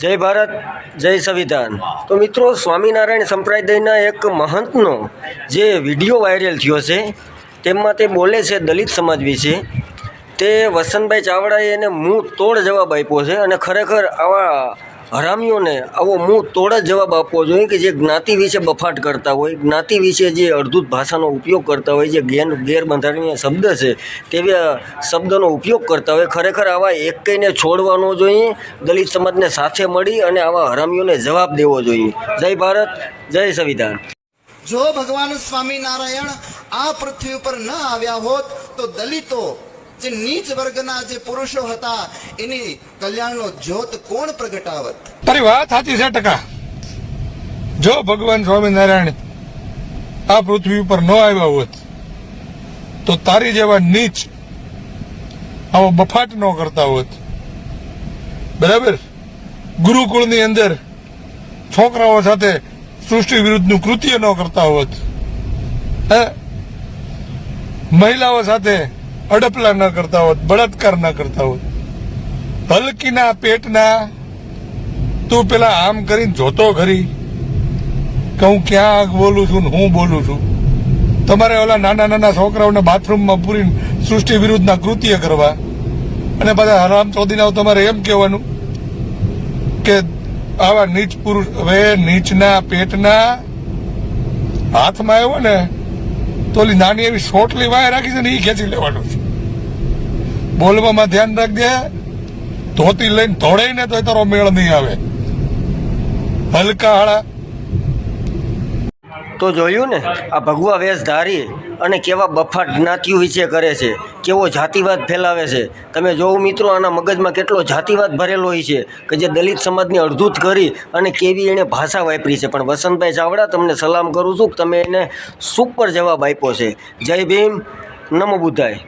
જય ભારત, જય સંવિધાન. તો મિત્રો, સ્વામિનારાયણ સંપ્રદાયના એક મહંતનો જે વીડિયો વાયરલ થયો છે, તેમાં તે બોલે છે દલિત સમાજ વિશે. તે વસંતભાઈ ચાવડાએ એને મું તોડ જવાબ આપ્યો છે અને ખરેખર આવા હરામીઓને આવો મું તોડા જવાબ આપવો જોઈએ કે જે જ્ઞાતિ વિશે બફાટ કરતા હોય, જ્ઞાતિ વિશે જે અર્ધૂત ભાષાનો ઉપયોગ કરતા હોય, જે ગેર ગેરબંધારણીય શબ્દ છે, તેવા શબ્દનો ઉપયોગ કરતા હોય, ખરેખર આવા એકઈને છોડવા ન જોઈએ, દલિત સમાજને સાથે મળી અને આવા હરામીઓને જવાબ દેવો જોઈએ. જય ભારત, જય સંવિધાન. જો ભગવાન સ્વામિનારાયણ આ પૃથ્વી ઉપર ન આવ્યા હોત, તો દલિતો જે નીચ વર્ગના જે પુરુષો હતા, એની કલ્યાણનો જ્યોત કોણ પ્રગટાવત? તારી વાત સાચી છે ટકા. જો ભગવાન સ્વામિનારાયણ આ પૃથ્વી ઉપર ન આવ્યા હોત, તો તારી જેવા નીચ આવો બફાટ ન કરતા હોત. બરાબર? ગુરુકુળની અંદર છોકરાઓ સાથે સૃષ્ટિ વિરુદ્ધનું કૃત્ય ન કરતા હોત. હે? મહિલાઓ સાથે અડપલા ન કરતા હોત, બળાત્કાર ન કરતા હોત. હલકીના પેટના તું પેલા આમ કરીને જોતો ખરી કે હું ક્યાં બોલું છું ને હું બોલું છું. તમારે ઓલા નાના નાના છોકરાઓને બાથરૂમમાં પૂરીને સૃષ્ટિ વિરુદ્ધના કૃત્ય કરવા. અને બધા હરામ ચોદીના તમારે એમ કહેવાનું કે આવા નીચ પુરુષ, હવે નીચના પેટના હાથમાં આવ્યો ને તો ઓલી નાની એવી સોટલી વાય રાખી છે ને એ ખેંચી લેવાનું છે. બોલવામાં ધ્યાન રાખજે. ધોતી લઈને ધોળાઈને તો તારો મેળ નહીં આવે. હલકા હાળા તો જોયું ને? આ ભગવા વેશ ધારી અને કેવા બફાટ જ્ઞાતિઓ વિશે કરે છે, કેવો જાતિવાદ ફેલાવે છે. તમે જોવું મિત્રો, આના મગજમાં કેટલો જાતિવાદ ભરેલો હોય છે કે જે દલિત સમાજને અડધૂત કરી અને કેવી એણે ભાષા વાપરી છે. પણ વસંતભાઈ ચાવડા, તમને સલામ કરું છું કે તમે એને સુપર જવાબ આપ્યો છે. જય ભીમ, નમો બુદ્ધાય.